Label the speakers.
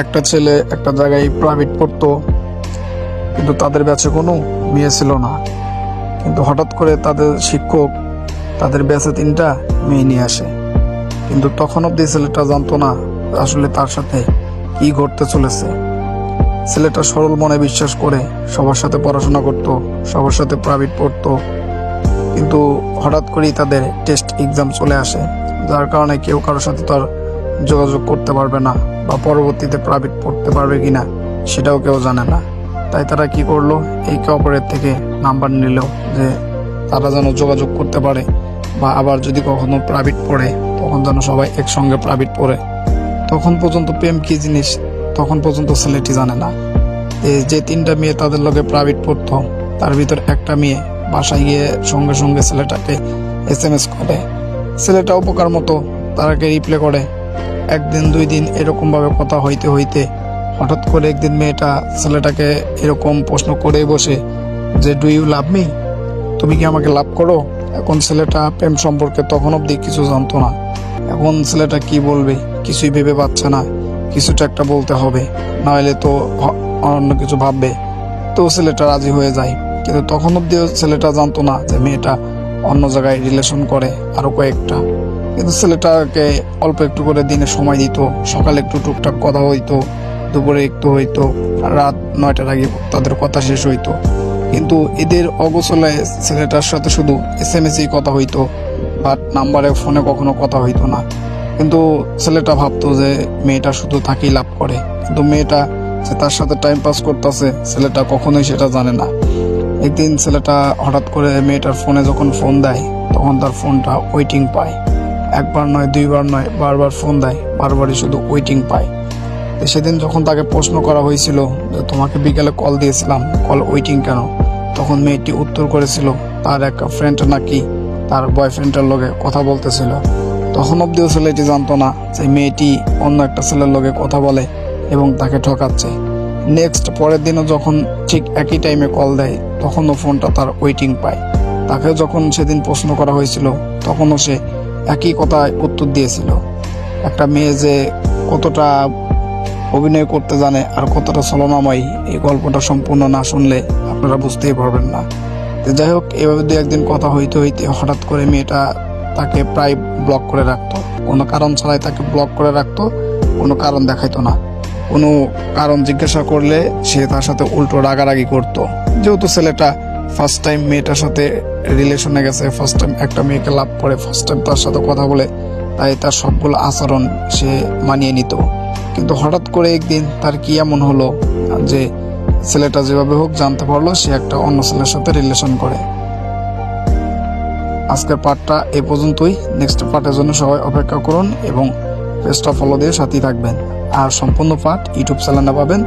Speaker 1: একটা ছেলে একটা জায়গায় প্রাইভেট পড়তো, কিন্তু তাদের ব্যাচে কোনো মেয়ে ছিল না। কিন্তু হঠাৎ করে তাদের শিক্ষক তাদের ব্যাচে তিনটা মেয়ে নিয়ে আসে। কিন্তু তখন অব্দি ছেলেটা জানতো না আসলে তার সাথে কি ঘটতে চলেছে। ছেলেটা সরল মনে বিশ্বাস করে সবার সাথে পড়াশোনা করত, সবার সাথে প্রাইভেট পড়তো। কিন্তু হঠাৎ করেই তাদের টেস্ট এক্সাম চলে আসে, যার কারণে কেউ কারোর সাথে তার যোগাযোগ করতে পারবে না। বা পরবর্তীতে প্রাইভেট পড়তে পারবে কিনা সেটাও কেউ জানে না। তাই তারা কি করল? একে অপরের থেকে নাম্বার নিল যে তারা যেন যোগাযোগ করতে পারে বা আবার যদি কখনো প্রাইভেট পড়ে, তখন যেন সবাই একসঙ্গে প্রাইভেট পড়ে। তখন পর্যন্ত প্রেম কি জিনিস? তখন পর্যন্ত ছেলেটি জানে না। এই যে তিনটা মেয়ে তাদের লগে প্রাইভেট পড়তো, তার ভিতর একটা মেয়ে বাসায় গিয়ে সঙ্গে সঙ্গে ছেলেটাকে এস এম এস করে। ছেলেটা উপকার মতো তারাকে রিপ্লে করে। একদিন, দুই দিন এরকমভাবে কথা হইতে হইতে হঠাৎ করে একদিন মেয়েটা, ছেলেটাকে এরকম প্রশ্ন করে বসে যে ডু ইউ লাভ মি তুমি কি আমাকে লাভ করো? এখন ছেলেটা প্রেম সম্পর্কে তখন অব্দি কিছু জানতো না। এখন ছেলেটা কি বলবে? কিছুই ভেবে পাচ্ছে না। কিছুটা একটা বলতে হবে। নইলে তো অন্য কিছু ভাববে। তো ছেলেটা রাজি হয়ে যায়। কিন্তু তখন অব্দিও ছেলেটা জানতো না যে, মেয়েটা অন্য জায়গায় রিলেশন করে আরও কয়েকটা। কিন্তু ছেলেটাকে অল্প একটু করে দিনে সময় দিত, সকালে একটু টুকটাক কথা হইতো, দুপুরে একটু হইতো রাত নয়টার আগে তাদের কথা শেষ হইতো। কিন্তু এদের অগোছলে ছেলেটার সাথে শুধু এস এম এসই কথা হইতো বাট নাম্বারে ফোনে কখনো কথা হইতো না। কিন্তু ছেলেটা ভাবতো যে মেয়েটা শুধু তাকেই লাভ করে। কিন্তু মেয়েটা যে তার সাথে টাইম পাস করতেছে, ছেলেটা কখনোই সেটা জানে না। একদিন ছেলেটা হঠাৎ করে মেয়েটার ফোনে যখন ফোন দেয়, তখন তার ফোনটা ওয়েটিং পায়। একবার নয়, দুইবার নয়, বারবার ফোন দেয়, বারবারই শুধু ওয়েটিং পায়। তো সেদিন যখন তাকে প্রশ্ন করা হয়েছিল যে তোমাকে বিকেলে কল দিয়েছিলাম কল ওয়েটিং কেন? তখন মেয়েটি উত্তর করেছিল, তার এক ফ্রেন্ড নাকি তার বয়ফ্রেন্ডের লগে কথা বলতেছিল। তখন অব্দিও ছেলেটি জানতো না যে মেয়েটি অন্য একটা ছেলের লগে কথা বলে এবং তাকে ঠকাচ্ছে। নেক্সট পরের দিনও যখন ঠিক একই টাইমে কল দেয়, তখনও ফোনটা তার ওয়েটিং পায়। তাকে যখন সেদিন প্রশ্ন করা হয়েছিল, তখনও সে একই কথায় উত্তর দিয়েছিল। একটা মেয়ে যে কতটা অভিনয় করতে জানে আর কতটা ছলনাময়, এই গল্পটা সম্পূর্ণ না শুনলে আপনারা বুঝতেই পারবেন না। যাই হোক, এভাবে দু একদিন কথা হইতে হইতে হঠাৎ করে মেয়েটা তাকে প্রায় ব্লক করে রাখতো। কোনো কারণ ছাড়াই তাকে ব্লক করে রাখতো, কোনো কারণ দেখাইতো না। কোনো কারণ জিজ্ঞাসা করলে সে তার সাথে উল্টো রাগারাগি করতো। যেহেতু ছেলেটা ফার্স্ট টাইম মেয়েটার সাথে রিলেশনে গেছে ফার্স্ট টাইম একটা মেয়েকে লাভ করে ফার্স্ট টাইম তার সাথে কথা বলে, তাই তার সবগুলো আচরণ সে মানিয়ে নিত। কিন্তু হঠাৎ করে একদিন তার কি এমন হলো যে ছেলেটা যেভাবে হোক জানতে পারল সে একটা অন্য ছেলের সাথে রিলেশন করে। আজকের পার্টটা এ পর্যন্তই। নেক্সট পার্টের জন্য সবাই অপেক্ষা করুন এবং পেজটা ফলো দিয়ে সাথেই থাকবেন। আর সম্পূর্ণ পার্ট ইউটিউব চ্যানেলে পাবেন।